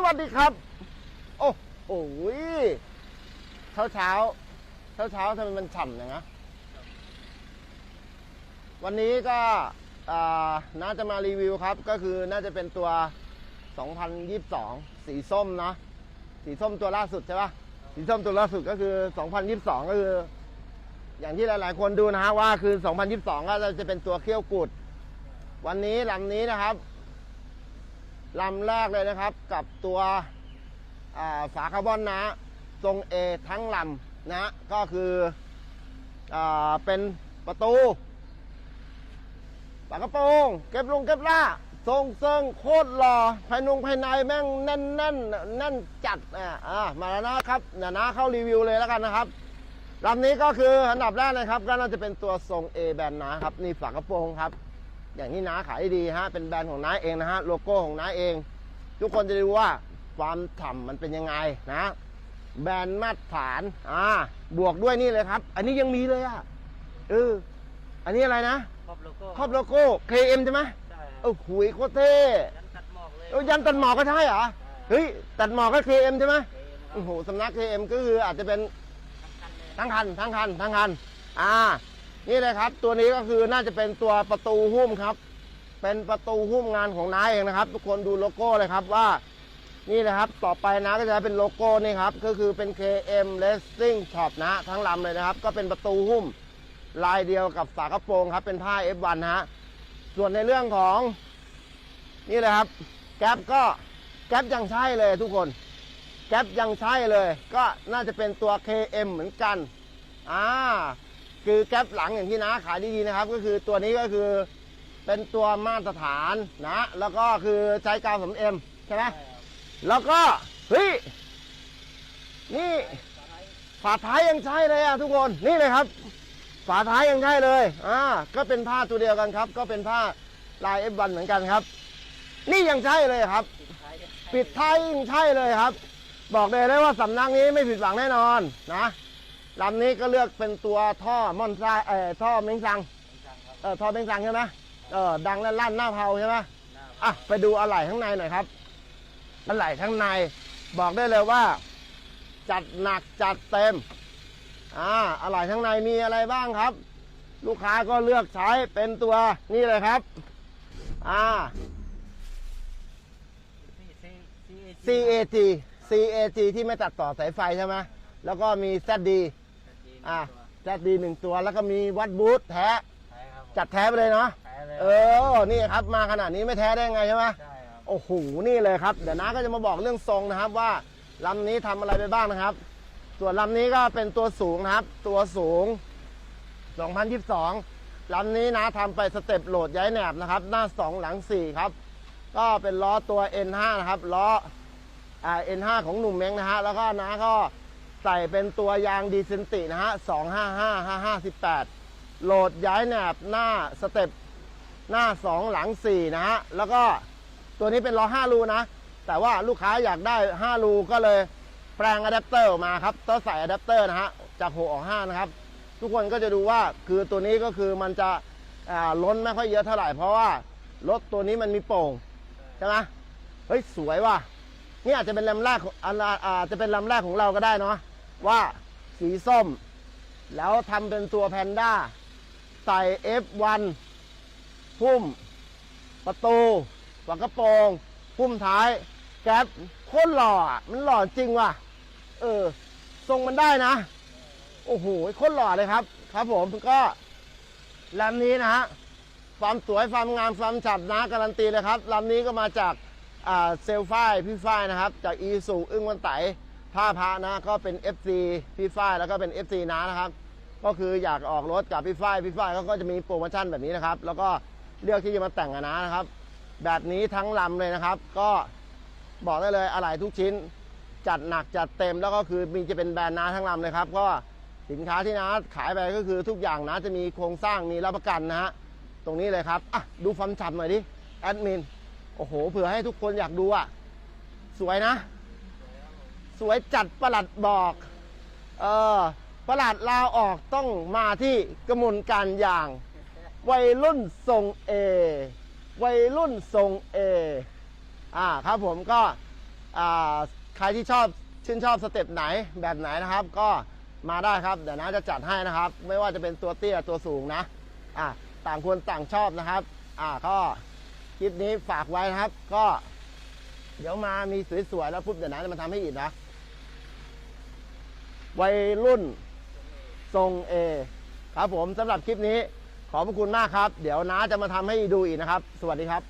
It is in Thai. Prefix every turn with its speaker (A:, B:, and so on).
A: สวัสดีครับ โอ้โหเช้าเช้าเช้าเช้าทำไมมันฉ่ำอย่างนะวันนี้ก็น่าจะมารีวิวครับ ก็คือน่าจะเป็นตัว 2022 สีส้มนะสีส้มตัวล่าสุดใช่ปะสีส้มตัวล่าสุดก็คือ 2022 ก็คือ อย่างที่หลาย ๆ คนดูนะฮะว่าคือ 2022 ก็จะเป็นตัวเขี้ยวกุด วันนี้ลำนี้นะครับ ลำแรกเลยนะครับกับตัวฝาคาร์บอนนะทรง A ทั้งลำนะก็คืออเป็นประตูฝากระโปรงเก็บลงเก็บล่าทรงเซิงโคตรหล่อภายนงภายในแม่งแน่นแน่นแน่นจัดอ่าอ่ามาแล้วนะครับเดี๋ยวนะเข้ารีวิวเลยแล้วกันนะครับลำนี้ก็คืออันดับแรกเลยครับ ก็น่าจะเป็นตัวทรง A แบนนะครับนี่ฝากระโปรงครับ อย่างที่น้าขายได้ดีฮะเป็นแบรนด์ของน้าเองนะฮะโลโก้ของน้าเอง ทุกคนจะดูว่าความฉ่ำมันเป็นยังไงนะ แบรนด์มาตรฐานอ่าบวกด้วยนี่เลยครับ อันนี้ยังมีเลยอะเอออันนี้อะไรนะ
B: ครอบโลโก้
A: ครอบโลโก้ KM ใช่ไหม
B: ใช่ครับ
A: เออหุยโคตรเท่
B: ยันตัดหมอกเลย
A: เออยันตัดหมอกก็ใช่เหรอเฮ้ยตัดหมอกก็ KM ใช่ไหม
B: เอ็มครั
A: โอ้
B: บ
A: โหสำนัก KM ก็คืออาจจะเป็น
B: ทั้งคันเลย
A: ทั้งคันทั้งคันทั้งคันอ่า นี่เลยครับ ตัวนี้ก็คือน่าจะเป็นตัวประตูหุ้มครับ เป็นประตูหุ้มงานของน้าเองนะครับ ทุกคนดูโลโก้เลยครับว่านี่นะครับ ต่อไปนะก็จะเป็นโลโก้นี่ครับ ก็คือเป็น KM Racing Shop นะ ทั้งลำเลยนะครับ ก็เป็นประตูหุ้มลายเดียวกับฝากระโปรงครับ เป็นผ้า F1 นะฮะ ส่วนในเรื่องของ นี่เลยครับ แก๊ปก็แก๊ปยังใช่เลยทุกคน แก๊ปยังใช่เลย ก็น่าจะเป็นตัว KM เหมือนกัน อ่า คือแก๊ปหลังอย่างที่น้าขายดีๆนะครับ ก็คือตัวนี้ก็คือเป็นตัวมาตรฐานนะ แล้วก็คือใช้กาวสำเอ็มใช่ไหมแล้วก็เฮ้ยนี่ฝาท้ายยังใช่เลยอะทุกคนนี่เลยครับ ฝาท้ายยังใช่เลยอ่าก็เป็นผ้าตัวเดียวกันครับ ก็เป็นผ้าลาย F1 เหมือนกันครับ นี่ยังใช่เลยครับ
B: ปิดท้าย
A: ปิดท้ายยังใช่เลยครับ บอกเลยได้ว่าสำนักนี้ไม่ผิดหวังแน่นอนนะ ลำนี้ก็เลือกเป็นตัวท่อมอนซาเอ่อท่อเม้งซัง
B: จังครับ
A: เออท่อเม้งซังใช่ไหมเออดังและลั่นหน้าเผาใช่ไหม
B: หน้า
A: อะไปดูอะไหล่ข้างในหน่อยครับอะไหล่ข้างในบอกได้เลยว่า จัดหนักจัดเต็มอ่าอะไหล่ข้างในมีอะไรบ้างครับ ลูกค้าก็เลือกใช้เป็นตัวนี่เลยครับอ่า
B: ซีซี
A: CAG CAG ที่ไม่ตัดต่อสายไฟใช่ไหมแล้วก็มี ZD อะ ZD หนึ่งตัวแล้วก็มีวัดบูทแท้
B: ใช่ครับ
A: จัดแท้ไปเลยเนาะ
B: แท้เลย
A: เออ นี่ครับมาขนาดนี้ไม่แท้ได้ไงใช่ไหม
B: ใช่ครับ
A: โอ้โห นี่เลยครับ เดี๋ยวน้าก็จะมาบอกเรื่องทรงนะครับว่าลำนี้ทำอะไรไปบ้างนะครับ ส่วนลำนี้ก็เป็นตัวสูงนะครับ ตัวสูง 2022ลำนี้นะทำไปสเต็ปโหลดย้ายแหนบนะครับ หน้า 2 หลัง 4 ครับ ก็เป็นล้อตัว N5 นะครับ ล้ออ่า N5 ของหนุ่มเม้งนะฮะ แล้วก็นะก็ ใส่เป็นตัวยางดีเซนตินะฮะ 255 5518 โหลดย้ายแหนบหน้าสเต็ปหน้า 2 หลัง 4 นะฮะ แล้วก็ตัวนี้เป็นล้อ5รูนะ แต่ว่าลูกค้าอยากได้ 5 รูก็เลยแปลงอะแดปเตอร์ออกมาครับต้องใส่อะแดปเตอร์นะฮะ จาก6ออก5นะครับ ทุกคนก็จะดูว่าคือตัวนี้ก็คือมันจะล้นไม่ค่อยเยอะเท่าไหร่ เพราะว่ารถตัวนี้มันมีโป่ง ใช่ไหมเฮ้ย สวยว่ะ นี่อาจจะเป็นลำแรกอาอาจจะเป็นลำแรกของเราก็ได้เนาะว่าสีส้ม แล้วทำเป็นตัวแพนด้า ใส่ F1 พุ่ม ประตูฝากระโปรง พุ่มท้าย แก๊ปโคตรหล่อมันหล่อจริงว่ะ เออ ทรงมันได้นะ โอ้โหโคตรหล่อเลยครับ ครับผมก็ลำนี้นะฮะความสวยความงามความฉับนะการันตีเลยครับลำนี้ก็มาจาก เซลฝ้ายพี่ฝ้ายนะครับ จากอีสุอึ้งวันไตท่าพระนะก็เป็น FC พี่ฝ้ายแล้วก็เป็น FC น้านะครับ ก็คืออยากออกรถกับพี่ฝ้ายพี่ฝ้ายเขาก็จะมีโปรโมชั่นแบบนี้นะครับ แล้วก็เลือกที่จะมาแต่งกับน้านะครับ แบบนี้ทั้งลำเลยนะครับ ก็บอกได้เลยอะไหล่ทุกชิ้น จัดหนักจัดเต็มแล้วก็คือมีจะเป็นแบรนด์น้าทั้งลำเลยครับ ก็สินค้าที่น้าขายไปก็คือทุกอย่างนะจะมีโครงสร้างมีรับประกันนะฮะตรงนี้เลยครับอะดูความฉ่ำหน่อยดิแอดมิน โอ้โห เผื่อให้ทุกคนอยากดูอะ สวยนะ สวยจัดประหลัดบอก เออประหลัดลาออกต้องมาที่กระมวลการอย่าง วัยรุ่นทรงเอ วัยรุ่นทรงเอ อ่าครับผมก็ อ่า ใครที่ชอบชื่นชอบสเต็ปไหนแบบไหนนะครับ ก็มาได้ครับ เดี๋ยวนะจะจัดให้นะครับ ไม่ว่าจะเป็นตัวเตี้ยตัวสูงนะ อ่าต่างคนต่างชอบนะครับ อ่าก็ คลิปนี้ฝากไว้นะครับ ก็ เดี๋ยวมามีสวยๆแล้วปุ๊บเดี๋ยวนะจะมาทำให้อีกนะ วัยรุ่นทรงเอครับผมสำหรับคลิปนี้ขอบพระคุณมากครับ เดี๋ยวน้าจะมาทำให้ดูอีกนะครับ สวัสดีครับ